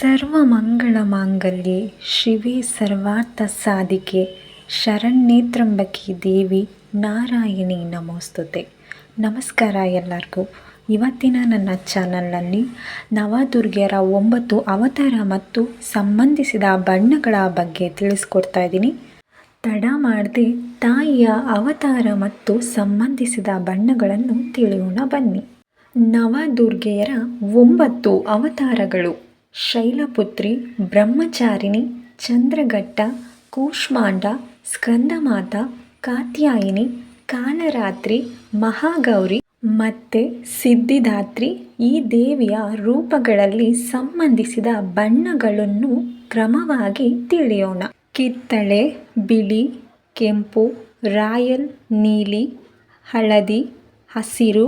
ಸರ್ವಮಂಗಳ ಮಾಂಗಲ್ಯೆ ಶಿವಿ ಸರ್ವಾರ್ಥ ಸಾಧಿಕೆ ಶರಣ್ಯೇತ್ರಂಬಕಿ ದೇವಿ ನಾರಾಯಣಿ ನಮೋಸ್ತುತೆ. ನಮಸ್ಕಾರ ಎಲ್ಲರಿಗೂ. ಇವತ್ತಿನ ನನ್ನ ಚಾನಲ್ನಲ್ಲಿ ನವದುರ್ಗೆಯರ ಒಂಬತ್ತು ಅವತಾರ ಮತ್ತು ಸಂಬಂಧಿಸಿದ ಬಣ್ಣಗಳ ಬಗ್ಗೆ ತಿಳಿಸ್ಕೊಡ್ತಾ ಇದ್ದೀನಿ. ತಡ ಮಾಡದೆ ತಾಯಿಯ ಅವತಾರ ಮತ್ತು ಸಂಬಂಧಿಸಿದ ಬಣ್ಣಗಳನ್ನು ತಿಳಿಯೋಣ ಬನ್ನಿ. ನವದುರ್ಗೆಯರ ಒಂಬತ್ತು ಅವತಾರಗಳು. ಶೈಲಪುತ್ರಿ, ಬ್ರಹ್ಮಚಾರಿಣಿ, ಚಂದ್ರಘಟ್ಟ, ಕೂಷ್ಮಾಂಡ, ಸ್ಕಂದಮಾತ, ಕಾತ್ಯಾಯಿನಿ, ಕಾಲರಾತ್ರಿ, ಮಹಾಗೌರಿ ಮತ್ತೆ ಸಿದ್ಧಿದಾತ್ರಿ ಈ ದೇವಿಯ ರೂಪಗಳಲ್ಲಿ ಸಂಬಂಧಿಸಿದ ಬಣ್ಣಗಳನ್ನು ಕ್ರಮವಾಗಿ ತಿಳಿಯೋಣ. ಕಿತ್ತಳೆ, ಬಿಳಿ, ಕೆಂಪು, ರಾಯಲ್, ನೀಲಿ, ಹಳದಿ, ಹಸಿರು,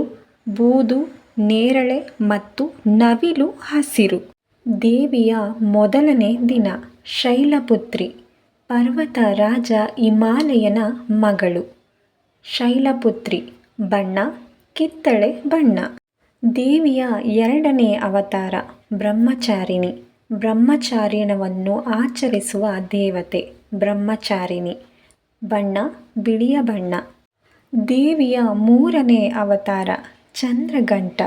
ಬೂದು, ನೇರಳೆ ಮತ್ತು ನವಿಲು ಹಸಿರು. ದೇವಿಯ ಮೊದಲನೇ ದಿನ ಶೈಲಪುತ್ರಿ, ಪರ್ವತ ರಾಜ ಹಿಮಾಲಯನ ಮಗಳು. ಶೈಲಪುತ್ರಿ, ಬಣ್ಣ, ಕಿತ್ತಳೆ ಬಣ್ಣ. ದೇವಿಯ ಎರಡನೇ ಅವತಾರ, ಬ್ರಹ್ಮಚಾರಿಣಿ. ಬ್ರಹ್ಮಚಾರ್ಯನವನ್ನು ಆಚರಿಸುವ ದೇವತೆ, ಬ್ರಹ್ಮಚಾರಿಣಿ. ಬಣ್ಣ, ಬಿಳಿಯ ಬಣ್ಣ. ದೇವಿಯ ಮೂರನೇ ಅವತಾರ, ಚಂದ್ರಘಂಟ.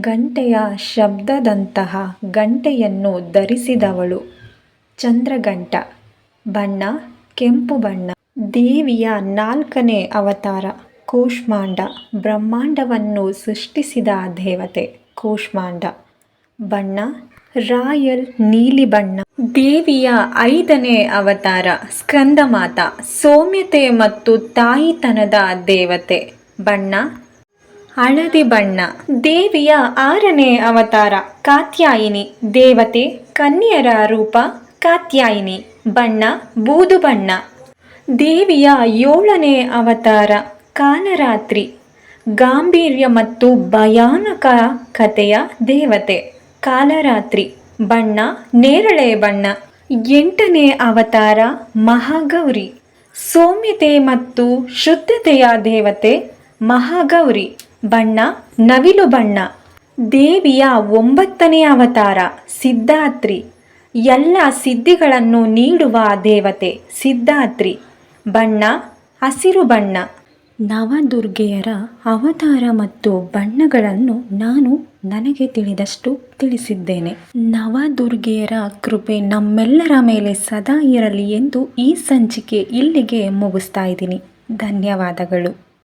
ಗಂಟೆಯ ಶಬ್ದದಂತಹ ಗಂಟೆಯನ್ನು ಧರಿಸಿದವಳು. ಚಂದ್ರಘಂಟ ಬಣ್ಣ, ಕೆಂಪು ಬಣ್ಣ. ದೇವಿಯ ನಾಲ್ಕನೇ ಅವತಾರ. ಕೂಷ್ಮಾಂಡ. ಬ್ರಹ್ಮಾಂಡವನ್ನು ಸೃಷ್ಟಿಸಿದ ದೇವತೆ. ಕೂಷ್ಮಾಂಡ. ಬಣ್ಣ, ರಾಯಲ್ ನೀಲಿ ಬಣ್ಣ. ದೇವಿಯ ಐದನೇ ಅವತಾರ. ಸ್ಕಂದಮಾತ. ಸೌಮ್ಯತೆ ಮತ್ತು ತಾಯಿತನದ ದೇವತೆ. ಬಣ್ಣ ಹಳದಿ ಬಣ್ಣ. ದೇವಿಯ ಆರನೇ ಅವತಾರ, ಕಾತ್ಯಾಯಿನಿ. ದೇವತೆ ಕನ್ಯರ ರೂಪ, ಕಾತ್ಯಾಯಿನಿ. ಬಣ್ಣ, ಬೂದು ಬಣ್ಣ. ದೇವಿಯ ಏಳನೇ ಅವತಾರ ಕಾಲರಾತ್ರಿ ಗಾಂಭೀರ್ಯ ಮತ್ತು ಭಯಾನಕ ಕಥೆಯ ದೇವತೆ, ಕಾಲರಾತ್ರಿ. ಬಣ್ಣ, ನೇರಳೆ ಬಣ್ಣ. ಎಂಟನೇ ಅವತಾರ, ಮಹಾಗೌರಿ. ಸೌಮ್ಯತೆ ಮತ್ತು ಶುದ್ಧತೆಯ ದೇವತೆ, ಮಹಾಗೌರಿ. ಬಣ್ಣ, ನವಿಲು ಬಣ್ಣ. ದೇವಿಯ ಒಂಬತ್ತನೇ ಅವತಾರ, ಸಿದ್ಧಾತ್ರಿ. ಎಲ್ಲ ಸಿದ್ಧಿಗಳನ್ನು ನೀಡುವ ದೇವತೆ, ಸಿದ್ಧಾತ್ರಿ. ಬಣ್ಣ, ಹಸಿರು ಬಣ್ಣ. ನವದುರ್ಗೆಯರ ಅವತಾರ ಮತ್ತು ಬಣ್ಣಗಳನ್ನು ನಾನು ನನಗೆ ತಿಳಿದಷ್ಟು ತಿಳಿಸಿದ್ದೇನೆ. ನವದುರ್ಗೆಯರ ಕೃಪೆ ನಮ್ಮೆಲ್ಲರ ಮೇಲೆ ಸದಾ ಇರಲಿ ಎಂದು ಈ ಸಂಚಿಕೆ ಇಲ್ಲಿಗೆ ಮುಗಿಸ್ತಾ ಇದ್ದೀನಿ. ಧನ್ಯವಾದಗಳು.